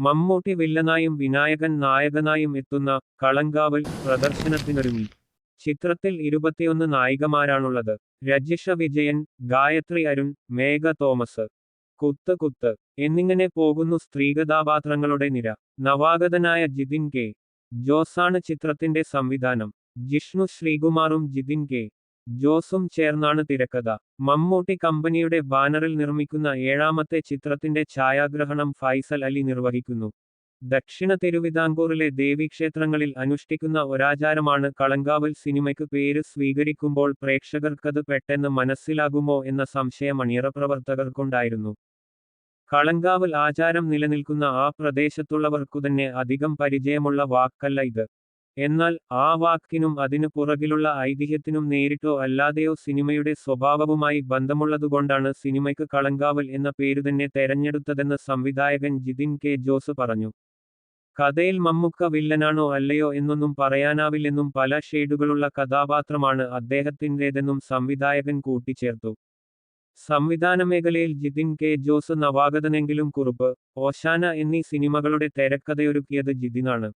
മമ്മൂട്ടി വില്ലനായും വിനായകൻ നായകനായും എത്തുന്ന കളങ്കാവൽ പ്രദർശനത്തിനൊരുങ്ങി. ചിത്രത്തിൽ ഇരുപത്തിയൊന്ന് നായികമാരാണുള്ളത്. രജിഷ വിജയൻ ഗായത്രി അരുൺ മേഘ തോമസ്. കുത്ത് കുത്ത്. എന്നിങ്ങനെ പോകുന്നു സ്ത്രീകഥാപാത്രങ്ങളുടെ നിര. നവാഗതനായ ജിതിൻ കെ. ജോസാണ് ചിത്രത്തിന്റെ സംവിധാനം. ജിഷ്ണു ശ്രീകുമാറും ജിതിൻ കെ. ജോസും ചേർന്നാണ് തിരക്കഥ. മമ്മൂട്ടി കമ്പനിയുടെ ബാനറിൽ നിർമ്മിക്കുന്ന ഏഴാമത്തെ ചിത്രത്തിന്റെ ഛായാഗ്രഹണം ഫൈസൽ അലി നിർവഹിക്കുന്നു. ദക്ഷിണ തിരുവിതാംകൂറിലെ ദേവീക്ഷേത്രങ്ങളിൽ അനുഷ്ഠിക്കുന്ന ഒരാചാരമാണ് കളങ്കാവൽ സിനിമയ്ക്ക് പേര് സ്വീകരിക്കുമ്പോൾ പ്രേക്ഷകർക്കത് പെട്ടെന്ന് മനസ്സിലാകുമോ എന്ന സംശയം അണിയറ പ്രവർത്തകർക്കുണ്ടായിരുന്നു. കളങ്കാവൽ ആചാരം നിലനിൽക്കുന്ന ആ പ്രദേശത്തുള്ളവർക്കുതന്നെ അധികം പരിചയമുള്ള വാക്കല്ല ഇത്. എന്നാൽ ആ വാക്കിനും അതിനു പുറകിലുള്ള ഐതിഹ്യത്തിനും നേരിട്ടോ അല്ലാതെയോ സിനിമയുടെ സ്വഭാവവുമായി ബന്ധമുള്ളതുകൊണ്ടാണ് സിനിമയ്ക്ക് കളങ്കാവൽ എന്ന പേരുതന്നെ തെരഞ്ഞെടുത്തതെന്ന് സംവിധായകൻ ജിതിൻ കെ ജോസ് പറഞ്ഞു. കഥയിൽ മമ്മുക്ക വില്ലനാണോ അല്ലയോ എന്നൊന്നും പറയാനാവില്ലെന്നും പല ഷെയ്ഡുകളുള്ള കഥാപാത്രമാണ് അദ്ദേഹത്തിന്റെതെന്നും സംവിധായകൻ കൂട്ടിച്ചേർത്തു. സംവിധാന മേഖലയിൽ ജിതിൻ കെ ജോസ് നവാഗതനെങ്കിലും കുറുപ്പ് ഓശാന എന്നീ സിനിമകളുടെ തിരക്കഥയൊരുക്കിയത് ജിതിനാണ്.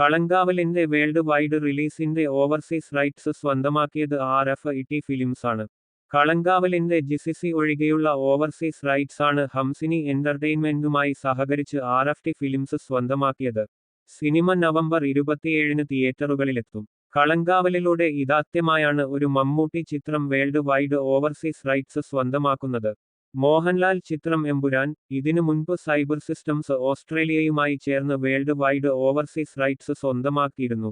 കളങ്കാവലിന്റെ വേൾഡ് വൈഡ് റിലീസിന്റെ ഓവർസീസ് റൈറ്റ്സ് സ്വന്തമാക്കിയത് R F E T films ആണ്. കളങ്കാവലിന്റെ ജിസിസി ഒഴികെയുള്ള ഓവർസീസ് റൈറ്റ്സ് ആണ് ഹംസിനി എന്റർടൈൻമെന്റുമായി സഹകരിച്ച് ആർ എഫ് ടി ഫിലിംസ് സ്വന്തമാക്കിയത്. സിനിമ നവംബർ ഇരുപത്തിയേഴിന് തിയേറ്ററുകളിലെത്തും. കളങ്കാവലിലൂടെ ഇതാദ്യമായാണ് ഒരു മമ്മൂട്ടി ചിത്രം വേൾഡ് വൈഡ് ഓവർസീസ് റൈറ്റ്സ് സ്വന്തമാക്കുന്നത്. മോഹൻലാൽ ചിത്രം എമ്പുരാൻ ഇതിനു മുൻപ് സൈബർ സിസ്റ്റംസ് ഓസ്ട്രേലിയയുമായി ചേർന്ന് വേൾഡ് വൈഡ് ഓവർസീസ് റൈറ്റ്സ് സ്വന്തമാക്കിയിരുന്നു.